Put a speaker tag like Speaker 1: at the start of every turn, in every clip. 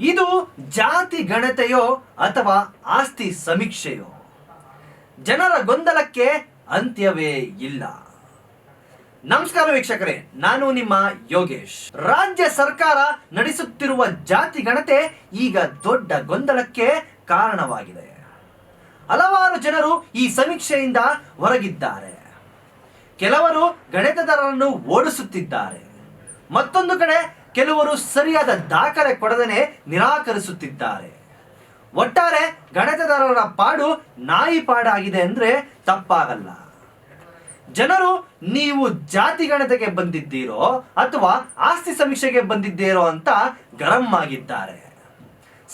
Speaker 1: ಇದು ಜಾತಿ ಗಣತೆಯೋ ಅಥವಾ ಆಸ್ತಿ ಸಮೀಕ್ಷೆಯೋ? ಜನರ ಗೊಂದಲಕ್ಕೆ ಅಂತ್ಯವೇ ಇಲ್ಲ. ನಮಸ್ಕಾರ ವೀಕ್ಷಕರೇ, ನಾನು ನಿಮ್ಮ ಯೋಗೇಶ್. ರಾಜ್ಯ ಸರ್ಕಾರ ನಡೆಸುತ್ತಿರುವ ಜಾತಿ ಗಣತೆ ಈಗ ದೊಡ್ಡ ಗೊಂದಲಕ್ಕೆ ಕಾರಣವಾಗಿದೆ. ಹಲವಾರು ಜನರು ಈ ಸಮೀಕ್ಷೆಯಿಂದ ಹೊರಗಿದ್ದಾರೆ. ಕೆಲವರು ಗಣಿತದಾರರನ್ನು ಓಡಿಸುತ್ತಿದ್ದಾರೆ. ಮತ್ತೊಂದು ಕಡೆ ಕೆಲವರು ಸರಿಯಾದ ದಾಖಲೆ ಕೊಡದನೆ ನಿರಾಕರಿಸುತ್ತಿದ್ದಾರೆ. ಒಟ್ಟಾರೆ ಗಣಿತದಾರರ ಪಾಡು ನಾಯಿ ಪಾಡಾಗಿದೆ ಅಂದ್ರೆ ತಪ್ಪಾಗಲ್ಲ. ಜನರು ನೀವು ಜಾತಿ ಗಣತೆಗೆ ಬಂದಿದ್ದೀರೋ ಅಥವಾ ಆಸ್ತಿ ಸಮೀಕ್ಷೆಗೆ ಬಂದಿದ್ದೀರೋ ಅಂತ ಗರಂ ಆಗಿದ್ದಾರೆ.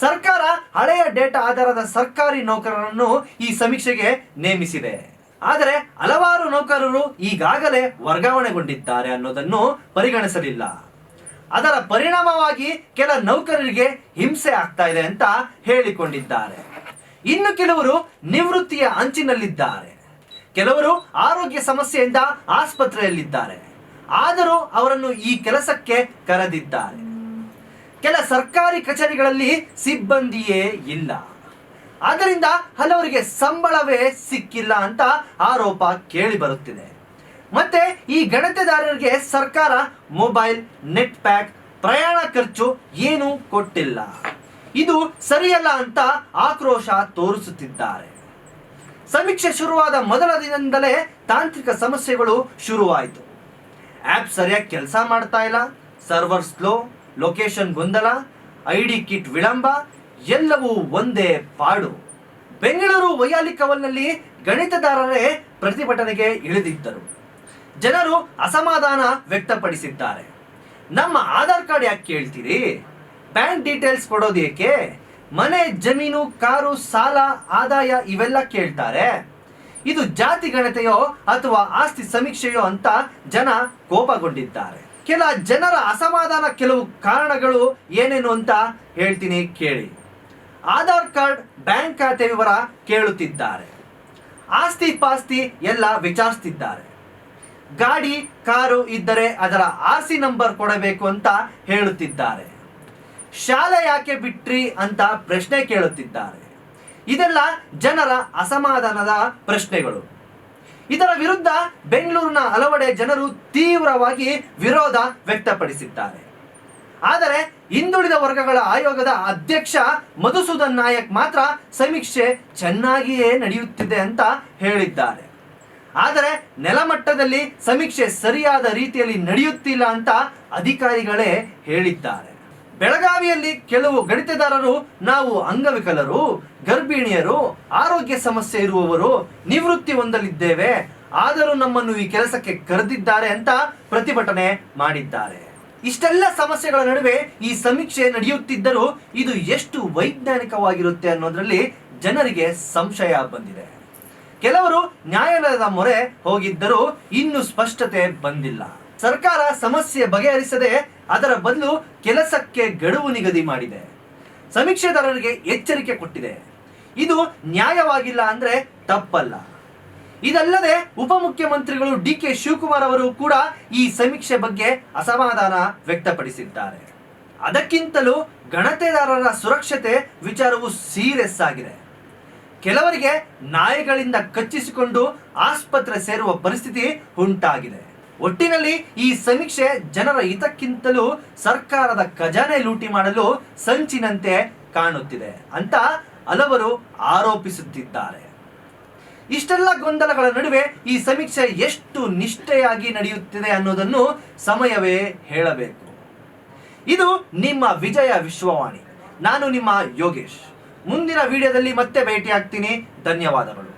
Speaker 1: ಸರ್ಕಾರ ಹಳೆಯ ಡೇಟಾ ಆಧಾರದ ಸರ್ಕಾರಿ ನೌಕರರನ್ನು ಈ ಸಮೀಕ್ಷೆಗೆ ನೇಮಿಸಿದೆ. ಆದರೆ ಹಲವಾರು ನೌಕರರು ಈಗಾಗಲೇ ವರ್ಗಾವಣೆಗೊಂಡಿದ್ದಾರೆ ಅನ್ನೋದನ್ನು ಪರಿಗಣಿಸಲಿಲ್ಲ. ಅದರ ಪರಿಣಾಮವಾಗಿ ಕೆಲ ನೌಕರರಿಗೆ ಹಿಂಸೆ ಆಗ್ತಾ ಇದೆ ಅಂತ ಹೇಳಿಕೊಂಡಿದ್ದಾರೆ. ಇನ್ನು ಕೆಲವರು ನಿವೃತ್ತಿಯ ಅಂಚಿನಲ್ಲಿದ್ದಾರೆ. ಕೆಲವರು ಆರೋಗ್ಯ ಸಮಸ್ಯೆಯಿಂದ ಆಸ್ಪತ್ರೆಯಲ್ಲಿದ್ದಾರೆ. ಆದರೂ ಅವರನ್ನು ಈ ಕೆಲಸಕ್ಕೆ ಕರೆದಿದ್ದಾರೆ. ಕೆಲ ಸರ್ಕಾರಿ ಕಚೇರಿಗಳಲ್ಲಿ ಸಿಬ್ಬಂದಿಯೇ ಇಲ್ಲ. ಆದ್ದರಿಂದ ಹಲವರಿಗೆ ಸಂಬಳವೇ ಸಿಕ್ಕಿಲ್ಲ ಅಂತ ಆರೋಪ ಕೇಳಿ ಬರುತ್ತಿದೆ ಮತ್ತೆ ಈ ಗಣತೆದಾರರಿಗೆ ಸರ್ಕಾರ ಮೊಬೈಲ್ ನೆಟ್ ಪ್ಯಾಕ್ ಪ್ರಯಾಣ ಖರ್ಚು ಏನೂ ಕೊಟ್ಟಿಲ್ಲ. ಇದು ಸರಿಯಲ್ಲ ಅಂತ ಆಕ್ರೋಶ ತೋರಿಸುತ್ತಿದ್ದಾರೆ. ಸಮೀಕ್ಷೆ ಶುರುವಾದ ಮೊದಲ ದಿನದಿಂದಲೇ ತಾಂತ್ರಿಕ ಸಮಸ್ಯೆಗಳು ಶುರುವಾಯಿತು. ಆ್ಯಪ್ ಸರಿಯಾಗಿ ಕೆಲಸ ಮಾಡ್ತಾ ಇಲ್ಲ, ಸರ್ವರ್ ಸ್ಲೋ, ಲೊಕೇಶನ್ ಗೊಂದಲ ಐ ಡಿ ಕಿಟ್ ವಿಳಂಬ, ಎಲ್ಲವೂ ಒಂದೇ ಪಾಡು. ಬೆಂಗಳೂರು ವೈಯಾಲಿಕವಲ್ನಲ್ಲಿ ಗಣಿತದಾರರೇ ಪ್ರತಿಭಟನೆಗೆ ಇಳಿದಿದ್ದರು. ಜನರು ಅಸಮಾಧಾನ ವ್ಯಕ್ತಪಡಿಸಿದ್ದಾರೆ. ನಮ್ಮ ಆಧಾರ್ ಕಾರ್ಡ್ ಯಾಕೆ ಕೇಳ್ತೀರಿ? ಬ್ಯಾಂಕ್ ಡೀಟೇಲ್ಸ್ ಕೊಡೋದು ಏಕೆ? ಮನೆ, ಜಮೀನು, ಕಾರು, ಸಾಲ, ಆದಾಯ ಇವೆಲ್ಲ ಕೇಳ್ತಾರೆ. ಇದು ಜಾತಿ ಗಣತೆಯೋ ಅಥವಾ ಆಸ್ತಿ ಸಮೀಕ್ಷೆಯೋ ಅಂತ ಜನ ಕೋಪಗೊಂಡಿದ್ದಾರೆ. ಕೆಲ ಜನರ ಅಸಮಾಧಾನ ಕೆಲವು ಕಾರಣಗಳು ಏನೇನು ಅಂತ ಹೇಳ್ತೀನಿ ಕೇಳಿ. ಆಧಾರ್ ಕಾರ್ಡ್ ಬ್ಯಾಂಕ್ ಖಾತೆ ವಿವರ ಕೇಳುತ್ತಿದ್ದಾರೆ. ಆಸ್ತಿ ಪಾಸ್ತಿ ಎಲ್ಲ ವಿಚಾರಿಸ್ತಿದ್ದಾರೆ. ಗಾಡಿ, ಕಾರು ಇದ್ದರೆ ಅದರ ಆರ್ ಸಿ ನಂಬರ್ ಕೊಡಬೇಕು ಅಂತ ಹೇಳುತ್ತಿದ್ದಾರೆ. ಶಾಲೆ ಯಾಕೆ ಬಿಟ್ರಿ ಅಂತ ಪ್ರಶ್ನೆ ಕೇಳುತ್ತಿದ್ದಾರೆ. ಇದೆಲ್ಲ ಜನರ ಅಸಮಾಧಾನದ ಪ್ರಶ್ನೆಗಳು. ಇದರ ವಿರುದ್ಧ ಬೆಂಗಳೂರಿನ ಹಲವೆಡೆ ಜನರು ತೀವ್ರವಾಗಿ ವಿರೋಧ ವ್ಯಕ್ತಪಡಿಸಿದ್ದಾರೆ. ಆದರೆ ಹಿಂದುಳಿದ ವರ್ಗಗಳ ಆಯೋಗದ ಅಧ್ಯಕ್ಷ ಮಧುಸೂದನ್ ನಾಯಕ್ ಮಾತ್ರ ಸಮೀಕ್ಷೆ ಚೆನ್ನಾಗಿಯೇ ನಡೆಯುತ್ತಿದೆ ಅಂತ ಹೇಳಿದ್ದಾರೆ. ಆದರೆ ನೆಲಮಟ್ಟದಲ್ಲಿ ಸಮೀಕ್ಷೆ ಸರಿಯಾದ ರೀತಿಯಲ್ಲಿ ನಡೆಯುತ್ತಿಲ್ಲ ಅಂತ ಅಧಿಕಾರಿಗಳೇ ಹೇಳಿದ್ದಾರೆ. ಬೆಳಗಾವಿಯಲ್ಲಿ ಕೆಲವು ಗಣಿತದಾರರು ನಾವು ಅಂಗವಿಕಲರು, ಗರ್ಭಿಣಿಯರು, ಆರೋಗ್ಯ ಸಮಸ್ಯೆ ಇರುವವರು ನಿವೃತ್ತಿ ಹೊಂದಲಿದ್ದೇವೆ. ಆದರೂ ನಮ್ಮನ್ನು ಈ ಕೆಲಸಕ್ಕೆ ಕರೆದಿದ್ದಾರೆ ಅಂತ ಪ್ರತಿಭಟನೆ ಮಾಡಿದ್ದಾರೆ. ಇಷ್ಟೆಲ್ಲ ಸಮಸ್ಯೆಗಳ ನಡುವೆ ಈ ಸಮೀಕ್ಷೆ ನಡೆಯುತ್ತಿದ್ದರೂ ಇದು ಎಷ್ಟು ವೈಜ್ಞಾನಿಕವಾಗಿರುತ್ತೆ ಅನ್ನೋದರಲ್ಲಿ ಜನರಿಗೆ ಸಂಶಯ ಬಂದಿದೆ. ಕೆಲವರು ನ್ಯಾಯಾಲಯದ ಮೊರೆ ಹೋಗಿದ್ದರೂ ಇನ್ನು ಸ್ಪಷ್ಟತೆ ಬಂದಿಲ್ಲ. ಸರ್ಕಾರ ಸಮಸ್ಯೆ ಬಗೆಹರಿಸದೆ ಅದರ ಬದಲು ಕೆಲಸಕ್ಕೆ ಗಡುವು ನಿಗದಿ ಮಾಡಿದೆ. ಸಮೀಕ್ಷೆದಾರರಿಗೆ ಎಚ್ಚರಿಕೆ ಕೊಟ್ಟಿದೆ. ಇದು ನ್ಯಾಯವಾಗಿಲ್ಲ ಅಂದ್ರೆ ತಪ್ಪಲ್ಲ. ಇದಲ್ಲದೆ ಉಪಮುಖ್ಯಮಂತ್ರಿಗಳು ಡಿ ಕೆ ಶಿವಕುಮಾರ್ ಅವರು ಕೂಡ ಈ ಸಮೀಕ್ಷೆ ಬಗ್ಗೆ ಅಸಮಾಧಾನ ವ್ಯಕ್ತಪಡಿಸಿದ್ದಾರೆ. ಅದಕ್ಕಿಂತಲೂ ಗಣತೆದಾರರ ಸುರಕ್ಷತೆ ವಿಚಾರವು ಸೀರಿಯಸ್ ಆಗಿದೆ. ಕೆಲವರಿಗೆ ನಾಯಿಗಳಿಂದ ಕಚ್ಚಿಸಿಕೊಂಡು ಆಸ್ಪತ್ರೆ ಸೇರುವ ಪರಿಸ್ಥಿತಿ ಉಂಟಾಗಿದೆ. ಒಟ್ಟಿನಲ್ಲಿ ಈ ಸಮೀಕ್ಷೆ ಜನರ ಹಿತಕ್ಕಿಂತಲೂ ಸರ್ಕಾರದ ಖಜಾನೆ ಲೂಟಿ ಮಾಡಲು ಸಂಚಿನಂತೆ ಕಾಣುತ್ತಿದೆ ಅಂತ ಹಲವರು ಆರೋಪಿಸುತ್ತಿದ್ದಾರೆ. ಇಷ್ಟೆಲ್ಲ ಗೊಂದಲಗಳ ನಡುವೆ ಈ ಸಮೀಕ್ಷೆ ಎಷ್ಟು ನಿಷ್ಠೆಯಾಗಿ ನಡೆಯುತ್ತಿದೆ ಅನ್ನೋದನ್ನು ಸಮಯವೇ ಹೇಳಬೇಕು. ಇದು ನಿಮ್ಮ ವಿಜಯ ವಿಶ್ವವಾಣಿ. ನಾನು ನಿಮ್ಮ ಯೋಗೇಶ್. ಮುಂದಿನ ವಿಡಿಯೋದಲ್ಲಿ ಮತ್ತೆ ಭೇಟಿ ಆಗ್ತೀನಿ ಧನ್ಯವಾದಗಳು.